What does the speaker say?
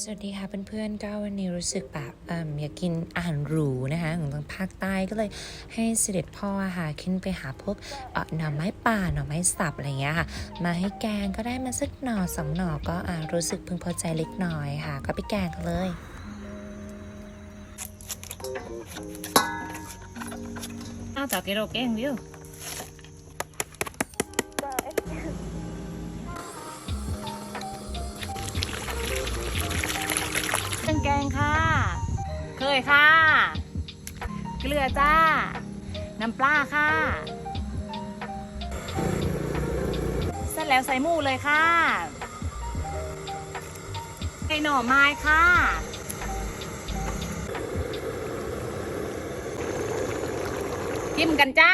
สวัสดีค่ะเพื่อนๆก็วันนี้รู้สึกแบบอยากกินอาหารหรูนะคะของทางภาคใต้ก็เลยให้เสด็จพ่อค่ะขึ้นไปหาพวกหน่อไม้ป่าหน่อไม้สับอะไรเงี้ยค่ะ มาให้แกงก็ได้มาสักหน่อสองหน่อก็อรู้สึกพึงพอใจเล็กน้อยค่ะ ก็ไปแกงกันเลยเอาจากที่เราแกงเดียว เครื่องแกงค่ะ เคยค่ะ เกลือจ้า น้ำปลาค่ะเสร็จแล้วใส่หมูเลยค่ะใส่หน่อไม้ค่ะกินกันจ้า